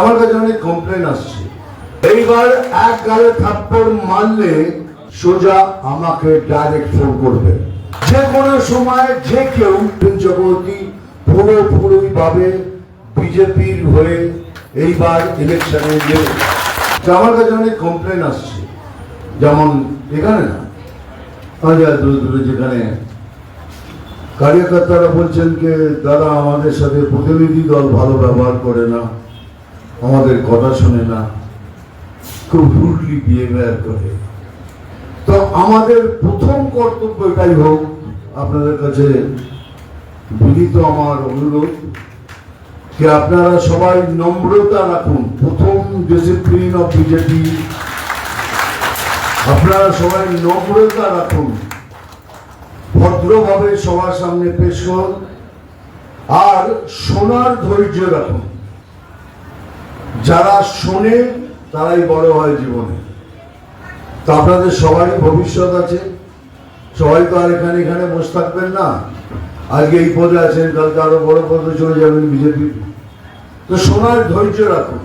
আমার কাছে অনেক কমপ্লেন আসছে। এইবার এক গালে থাপ্পড় মারলে সোজা আমাকে ডাইরেক্ট ফোন করবে। যে কোনো সময় যে কেউ বীর চক্রবর্তী পুরো পুরোই ভাবে বিজেপির হয়ে এইবার ইলেকশনে গেলে আমার কাছে অনেক কমপ্লেন আসছে। যেমন এখানে না দূরে দূরে যেখানে কার্যকর্তারা বলছেন যে, দাদা, আমাদের সাথে প্রতিনিধি দল ভালো ব্যবহার করে না। আমাদের কথা শোনে না, খুব রুডলি বিহেভিয়ার করে। তো আমাদের প্রথম কর্তব্য এটাই হোক, আপনাদের কাছে বিনীত আমার অনুরোধ যে আপনারা সবাই নম্রতা রাখুন। প্রথম ডিসিপ্লিন অফ বিজেপি আপনারা সবাই নম্রতা রাখুন। ভদ্রভাবে সবার সামনে পেশ করুন। আর সোনার ধৈর্য রাখুন। যারা শোনে, তারাই বড় হয় জীবনে। তো আপনাদের সবারই ভবিষ্যৎ আছে। সবাই তো আর এখানে এখানে বসে থাকবেন না। আজকে এই পদে আছেন, কালকে আরও বড় পদে চলে যাবেন বিজেপি। তো শোনার ধৈর্য রাখুন।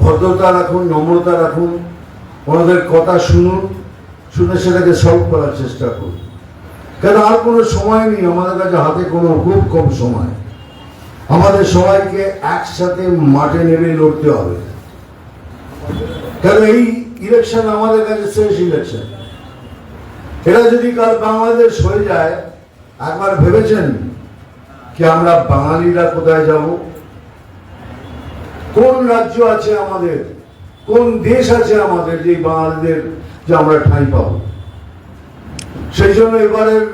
ভদ্রতা রাখুন, নম্রতা রাখুন, ওনাদের কথা শুনুন, শুনে সেটাকে সলভ করার চেষ্টা করুন। কেন আর কোনো সময় নেই, আমাদের কাছে হাতে কোনো খুব কম সময়। আমাদের সবাইকে একসাথে মাঠে নেমে লড়তে হবে। কেন এই ইলেকশন আমাদের কাছে শেষ ইলেকশন এটা যদি কাল বাংলাদেশ হয়ে যায়, একবার ভেবেছেন কি আমরা বাঙালিরা কোথায় যাব? কোন রাজ্য আছে আমাদের? কোন দেশ আছে আমাদের যে বাঙালিদের যে আমরা ঠাঁই পাবো? সেই জন্য এবারের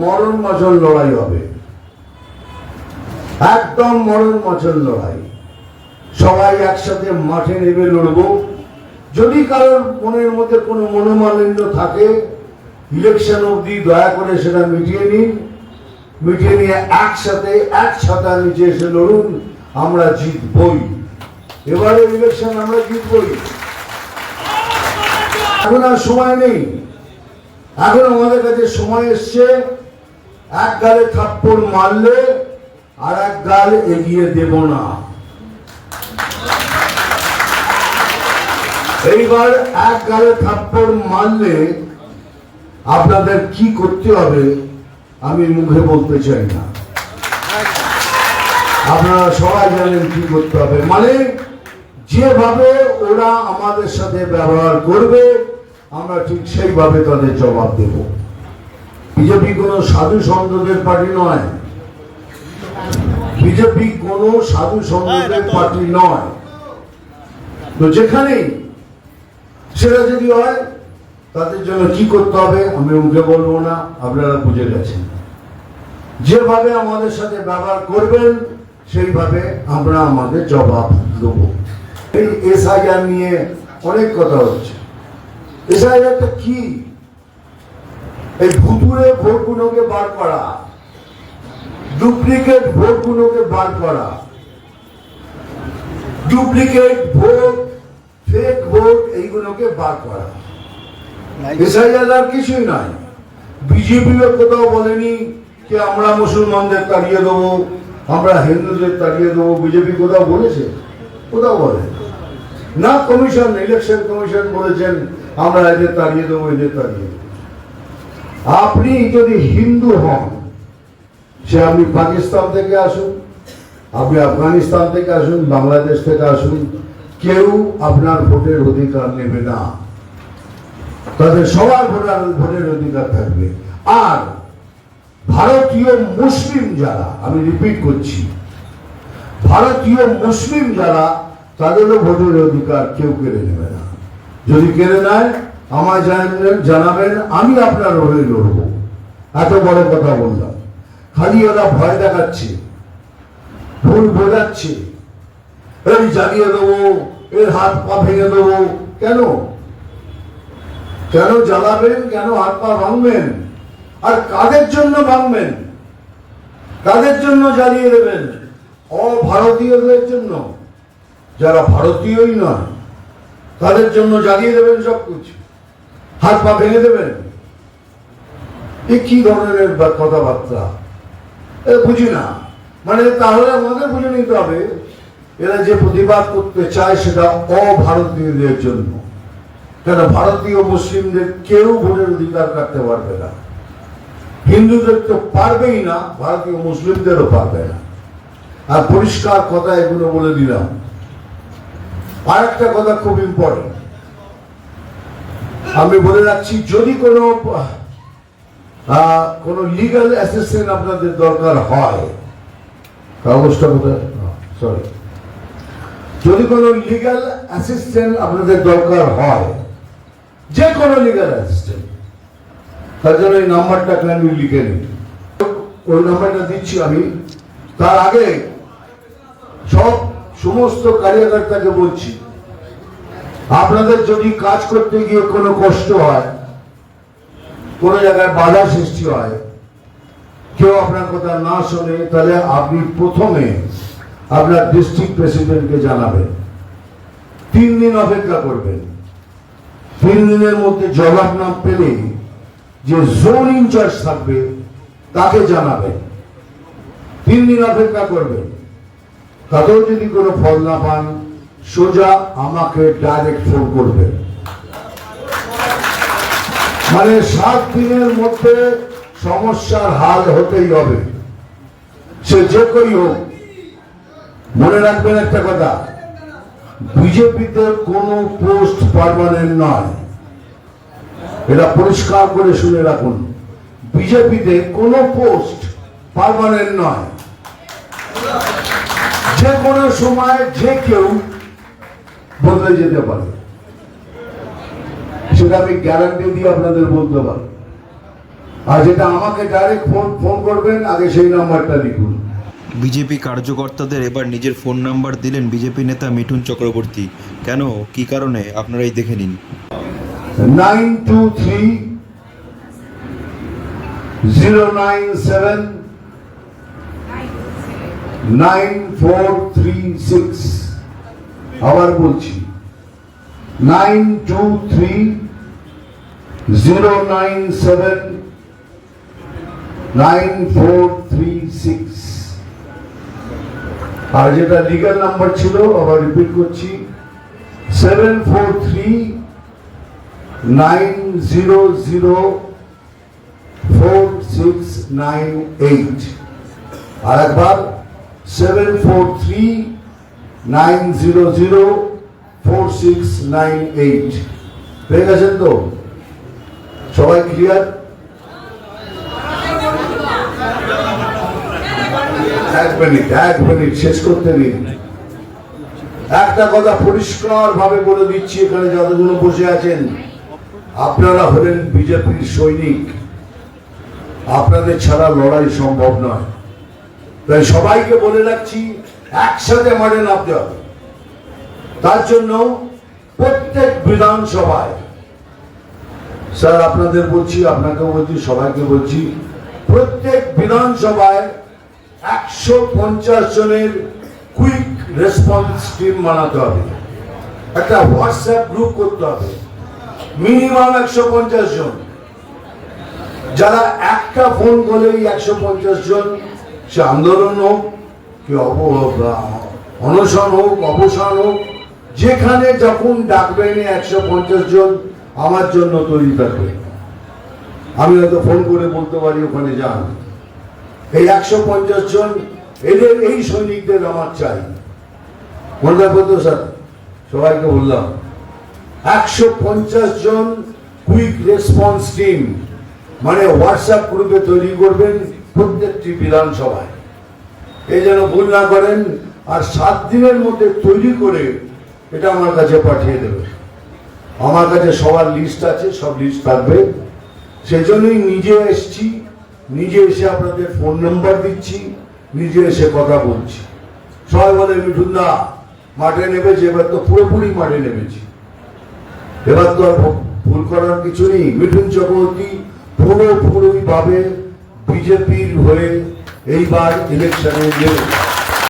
মরণ মাচল লড়াই হবে। একদম মরণ মাচল লড়াই সবাই একসাথে মাঠে নেমে লড়বো। যদি কারোর মনের মধ্যে কোনো মনোমালিন্য থাকে ইলেকশন অবধি দয়া করে সেটা মিটিয়ে নিন। মিটিয়ে নিয়ে একসাথে, এক ছাতা নিচে এসে লড়ুন, আমরা জিতবই। এবারে ইলেকশন আমরা জিতবই। এখন আর সময় নেই। এখন আমাদের কাছে সময় এসছে। এক গালে থাপ্পড় মারলে আর এক গাল এগিয়ে দেব না। এইবার এক গালে থাপ্পড় মারলে আপনাদের কি করতে হবে আমি মুখে বলতে চাই না। আপনারা সবাই জানেন কি করতে হবে। মানে যেভাবে ওরা আমাদের সাথে ব্যবহার করবে, আমরা ঠিক সেইভাবে তাদের জবাব দেব। বিজেপি কোনো সাধু সন্তদের পার্টি নয়। বিজেপি কোনো সাধু সন্তদের পার্টি নয়। তো যেখানেই সেটা যদি হয় তাদের জন্য কি করতে হবে আমি মুখে বলব না আপনারা বুঝে গেছেন। যেভাবে আমাদের সাথে ব্যবহার করবেন সেইভাবে আমরা আমাদের জবাব দেব। এই এসআইআর নিয়ে অনেক কথা হচ্ছে। এসআইআরটা কি? এই ভুতুরে ভোটগুলোকে বার করা। ডুপ্লিকেট ভোটগুলোকে বার করা। ডুপ্লিকেট ভোট ফেক ভোট এইগুলোকে বার করা। এসআইআর আর কিছুই নয় বিজেপিও কোথাও বলেনি যে আমরা মুসলমানদের তাড়িয়ে দেবো আমরা হিন্দুদের তাড়িয়ে দেবো। বিজেপি কোথাও বলেছে? কোথাও বলে না কমিশন ইলেকশন কমিশন বলেছেন আমরা এদের তাড়িয়ে দেবো এদের তাড়িয়ে দেবো। আপনি যদি হিন্দু হন সে আপনি পাকিস্তান থেকে আসুন, আপনি আফগানিস্তান থেকে আসুন, বাংলাদেশ থেকে আসুন, কেউ আপনার ভোটের অধিকার নেবে না। তাদের সবার ভোটার, ভোটের অধিকার থাকবে। আর ভারতীয় মুসলিম যারা, আমি রিপিট করছি, ভারতীয় মুসলিম যারা, তাদেরও ভোটের অধিকার কেউ কেড়ে নেবে না। যদি কেড়ে নেয়, আমায় জানাবেন, আমি আপনার হয়ে লড়ব। এত বড় কথা বললাম। খালি ওরা ভয় দেখাচ্ছে, ভুল বোঝাচ্ছে। এই জ্বালিয়ে দেবো, এর হাত পা ভেঙে দেবো। কেন? কেন জ্বালাবেন? কেন হাত পা ভাঙবেন? আর কাদের জন্য ভাঙবেন? কাদের জন্য জ্বালিয়ে দেবেন? অভারতীয়দের জন্য। যারা ভারতীয়ই নয়, তাদের জন্য জ্বালিয়ে দেবেন সব কিছু। হাত পা ভেঙে দেবেন। এ কি ধরনের কথাবার্তা? বুঝি না। মানে তাহলে আমাদের বুঝে নিতে হবে, এরা যে প্রতিবাদ করতে চায় সেটা অভারতীয়দের জন্য। কেন ভারতীয় মুসলিমদের কেউ ভোটের অধিকার কাটতে পারবে না। হিন্দুদের তো পারবেই না, ভারতীয় মুসলিমদেরও পারবে না। আর পরিষ্কার কথা এগুলো বলে দিলাম। আর একটা কথা খুব ইম্পর্টেন্ট আমি বলে রাখছি, যদি কোনো কোনো লিগাল অ্যাসিস্ট্যান্ট আপনাদের দরকার হয়? কাগজটা কোথায়? সরি যদি কোনো লিগাল অ্যাসিস্ট্যান্ট আপনাদের দরকার হয়, যে কোনো লিগাল অ্যাসিস্ট্যান্ট তার জন্য এই নাম্বারটা কেন লিখে নিন। ওই নাম্বারটা দিচ্ছি আমি। তার আগে সব সমস্ত কার্যকর্তাকে বলছি, আপনাদের যদি কাজ করতে গিয়ে কোনো কষ্ট হয় কোনো জায়গায় বাধা সৃষ্টি হয়, কেউ আপনার কথা না শোনে, তাহলে আপনি প্রথমে আপনার ডিস্ট্রিক্ট প্রেসিডেন্টকে জানাবেন। তিন দিন অপেক্ষা করবেন। তিন দিনের মধ্যে জবাব না পেলে যে জোন ইনচার্জ থাকবে, তাকে জানাবেন। তিন দিন অপেক্ষা করবেন। তাতেও যদি কোনো ফল না পান, সোজা আমাকে ডাইরেক্ট ফোন করবেন। মানে সাত দিনের মধ্যে সমস্যার হাল হতেই হবে। সে যে কই হোক। মনে রাখবেন একটা কথা, বিজেপিতে কোনো পোস্ট পার্মানেন্ট নয়। এটা পরিষ্কার করে শুনে রাখুন, বিজেপিতে কোনো পোস্ট পারমানেন্ট নয়। যে কোনো সময় যে কেউ বদলে যেতে পারে। সেটা আমি গ্যারান্টি দিয়ে আপনাদের বলতে পারি আর যেটা আমাকে ডাইরেক্ট ফোন ফোন করবেন আগে সেই নাম্বারটা লিখুন। বিজেপি কার্যকর্তাদের এবার নিজের ফোন নাম্বার দিলেন বিজেপি নেতা মিঠুন চক্রবর্তী। কেন? কি কারণে? আপনারাই দেখে নিন। Nine two three zero nine seven nine four three six আবার বলছি nine two three zero nine seven nine four three six আর যেটা লিগাল নাম্বার ছিল, আবার রিপিট করছি। Seven four three nine zero zero four six nine eight আর একবার seven four three nine zero zero four six nine eight পেয়ে গেছেন তো? সবাই clear এক মিনিট এক মিনিট শেষ করতে দিন একটা কথা পরিষ্কার ভাবে বলে দিচ্ছি, এখানে যতগুলো বসে আছেন, আপনারা হলেন বিজেপির সৈনিক। আপনাদের ছাড়া লড়াই সম্ভব নয়। তাই সবাইকে বলে রাখছি, একসাথে নামতে হবে। তার জন্য প্রত্যেক বিধানসভায় স্যার, আপনাদের বলছি আপনাকে বলছি, সবাইকে বলছি, প্রত্যেক বিধানসভায় একশো পঞ্চাশ জনের কুইক রেসপন্স টিম বানাতে হবে। একটা হোয়াটসঅ্যাপ গ্রুপ করতে হবে। মিনিমাম একশো পঞ্চাশ জন। যারা একটা ফোন করলেই একশো পঞ্চাশ জন, সে আন্দোলন হোক, কি অনশন হোক, অবসান হোক, যেখানে যখন ডাকবেন একশো পঞ্চাশ জন আমার জন্য তৈরি থাকবে। আমি হয়তো ফোন করে বলতে পারি, ওখানে যান। এই একশো পঞ্চাশ জন, এদের এই সৈনিকদের আমার চাই। মনে রাখব স্যার, সবাইকে বললাম, একশো পঞ্চাশ জন কুইক রেসপন্স টিম মানে হোয়াটসঅ্যাপ গ্রুপে তৈরি করবেন প্রত্যেকটি বিধানসভায়। এই যেন ভুল না করেন আর সাত দিনের মধ্যে তৈরি করে এটা আমার কাছে পাঠিয়ে দেবে আমার কাছে সবার লিস্ট আছে, সব লিস্ট থাকবে। সেই জন্যই নিজে এসছি, নিজে এসে আপনাদের ফোন নাম্বার দিচ্ছি, নিজে এসে কথা বলছি। সবাই বলে, মিঠুন দা, মাঠে নেমেছে, এবার তো পুরোপুরি মাঠে নেমেছি। এবার তো আর ভুল করার কিছু নেই। মিঠুন চক্রবর্তী পুরোপুরি ভাবে বিজেপির হয়ে এইবার ইলেকশনে নেবে